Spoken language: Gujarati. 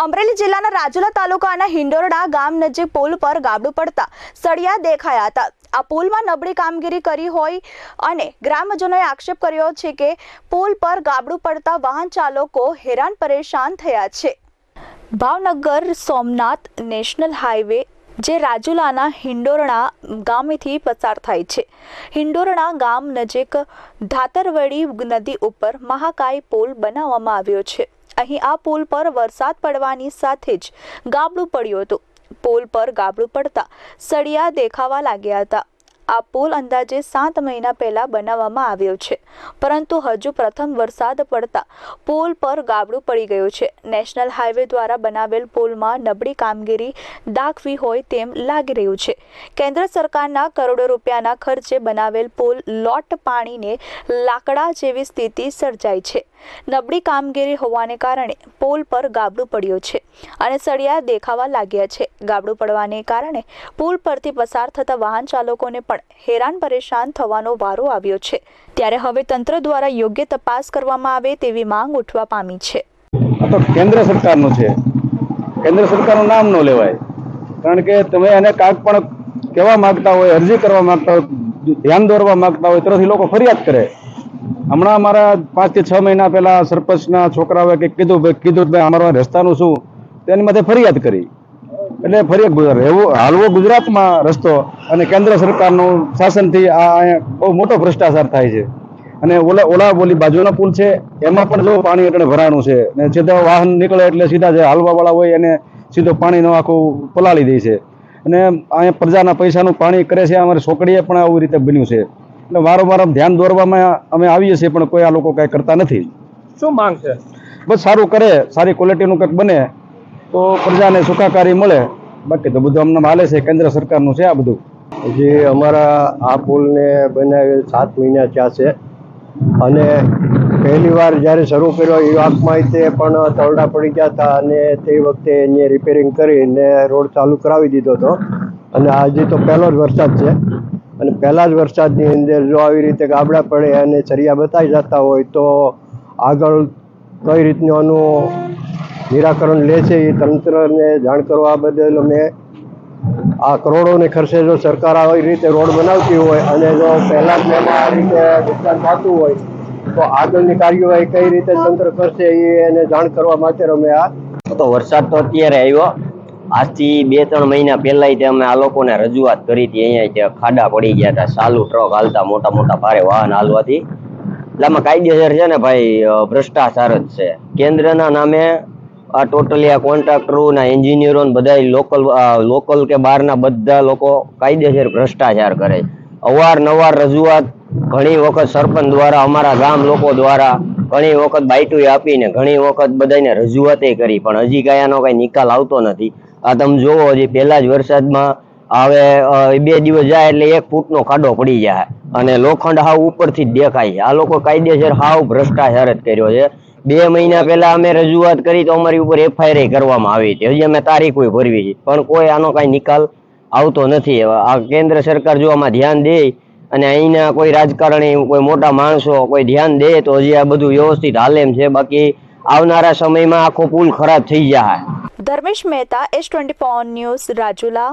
અમરેલી જિલ્લાના રાજુલા તાલુકાના હિંડોરડા ગામ નજીક પુલ પર ગાબડું પડતા સળિયા દેખાયા હતા. આ પુલમાં નબળી કામગીરી કરી હોય અને ગ્રામજનોએ આક્ષેપ કર્યો છે કે પુલ પર ગાબડું પડતા વાહન ચાલકો હેરાન પરેશાન થયા છે. ભાવનગર સોમનાથ નેશનલ હાઈવે, જે રાજુલાના હિંડોરણા ગામેથી પસાર થાય છે. હિંડોરણા ગામ નજીક ધાતરવડી નદી ઉપર મહાકાય પુલ બનાવવામાં આવ્યો છે. અહીં આ પુલ પર વરસાદ પડવાની સાથે જ ગાબડું પડ્યું હતું. પુલ પર ગાબડું પડતા સળિયા દેખાવા લાગ્યા હતા. આ પુલ અંદાજે સાત મહિના પહેલા બનાવવામાં આવ્યો છે. પરંતુ હજુ પ્રથમ વરસાદ પડતા પુલ પર ગાબડું પડી ગયું છે. નેશનલ હાઈવે દ્વારા બનાવેલ પુલમાં નબળી કામગીરી દાખવી હોય તેમ લાગી રહ્યું છે. કેન્દ્ર સરકારના કરોડો રૂપિયાના ખર્ચે બનાવેલ પુલ લોટ પાણીને લાકડા જેવી સ્થિતિ સર્જાઈ છે. નબળી કામગીરી હોવાને કારણે પુલ પર ગાબડું પડ્યું છે અને સળિયા દેખાવા લાગ્યા છે. ગાબડું પડવાને કારણે પુલ પરથી પસાર થતા વાહન ચાલકોને પણ હેરાન પરેશાન થવાનો વારો આવ્યો છે. ત્યારે હવે તંત્ર દ્વારા યોગ્ય તપાસ કરવામાં આવે તેવી માંગ ઉઠવા પામી છે. કેન્દ્ર સરકારનું છે. કેન્દ્ર સરકારનું નામ ન લેવાય. કારણ કે તમે એને કાંક પણ કહેવા માંગતા હોય, અરજી કરવા માંગતા હોય, ધ્યાન દોરવા માંગતા હોય તરફથી લોકો ફરિયાદ કરે. હમણાં અમારા પાંચથી છ મહિના પહેલાં સરપંચના છોકરાઓએ કંઈક કીધું ભાઈ કીધું ભાઈ અમારા રસ્તાનું શું? તેની માટે ફરિયાદ કરી. એટલે ફરિયાદ રહેવું હાલવો ગુજરાતમાં રસ્તો અને કેન્દ્ર સરકારનું શાસનથી આ બહુ મોટો ભ્રષ્ટાચાર થાય છે. અને ઓલા ઓલા બોલી બાજુનો પુલ છે, એમાં પણ જો પાણી એટલે ભરાણું છે, ને સીધા વાહન નીકળે એટલે સીધા જે હાલવાવાળા હોય એને સીધો પાણીનો આખું પલાળી દે છે. અને અહીંયા પ્રજાના પૈસાનું પાણી કરે છે, અમારી છોકરીએ પણ આવી રીતે બન્યું છે. એટલે વારંવાર ધ્યાન દોરવામાં અમે આવીએ છીએ પણ કોઈ આ લોકો કાંઈ કરતા નથી. શું માંગ છે? બસ સારું કરે સારી ક્વોલિટીનું કંઈક બને તો પ્રજાને સુખાકારી મળે. બાકી તો બધું અમને હાલે છે કેન્દ્ર સરકારનું છે આ બધું. જે અમારા આ પુલને બનાવેલ સાત મહિના થયા છે. અને પહેલી વાર જ્યારે શરૂ કર્યો એ વાંકમાં તે પણ તરડા પડી ગયા હતા અને તે વખતે એને રિપેરિંગ કરીને રોડ ચાલુ કરાવી દીધો હતો. અને આજે તો પહેલો જ વરસાદ છે. અને પહેલા જ વરસાદની અંદર જો આવી રીતે ગાબડા પડે અને ચરિયા બતાવી જતા હોય તો આગળ કઈ રીતનું આનું નિરાકરણ લે છે એ તંત્રને જાણ કરવા બદલ અમે આ કરોડોને ખર્ચે જો સરકાર આવી રીતે રોડ બનાવતી હોય અને જો પહેલા જ એમાં આ રીતે નુકસાન થતું હોય, તો આગળની કાર્યવાહી કઈ રીતે તંત્ર કરશે એને જાણ કરવા માટે અમે આ તો વરસાદ તો અત્યારે આવ્યો. આજથી બે, ત્રણ મહિના પહેલા તે અમે આ લોકોને રજૂઆત કરી હતી. અહીંયા તે ખાડા પડી ગયા હતા. ચાલુ ટ્રક હાલતા મોટા મોટા ભારે વાહન હાલવાથી. એટલે આમાં કાયદેસર છે ને ભાઈ ભ્રષ્ટાચાર જ છે. કેન્દ્રના નામે આ ટોટલી આ કોન્ટ્રાક્ટરો ના એન્જિનિયરો બધા લોકલ લોકલ કે બહારના બધા લોકો કાયદેસર ભ્રષ્ટાચાર કરે અવારનવાર રજૂઆત ઘણી વખત સરપંચ દ્વારા, અમારા ગામ લોકો દ્વારા ઘણી વખત બાઈટું આપીને ઘણી વખત બધાને રજૂઆતે કરી. પણ હજી કાંઈ આનો કાંઈ નિકાલ આવતો નથી. આ તમે જોવો હજી પહેલા જ વરસાદમાં હવે બે દિવસ જાય એટલે એક ફૂટનો ખાડો પડી જાય. અને લોખંડ હાવ ઉપરથી જ દેખાય આ લોકો કાયદેસર હાવ ભ્રષ્ટાચાર જ કર્યો છે. બે મહિના પહેલા અમે રજૂઆત કરી તો અમારી ઉપર એફઆઈઆર કરવામાં આવી હતી. હજી અમે તારીખો ભરવી છે. પણ કોઈ આનો કાંઈ નિકાલ આવતો નથી. આ કેન્દ્ર સરકાર જો આમાં ધ્યાન દે અને અહીંના કોઈ રાજકારણી, કોઈ મોટા માણસો કોઈ ધ્યાન દે તો હજી આ બધું વ્યવસ્થિત હાલેમ છે. બાકી આવનારા સમયમાં આખો પુલ ખરાબ થઈ જાય Dharmesh Mehta S twenty news Rajula.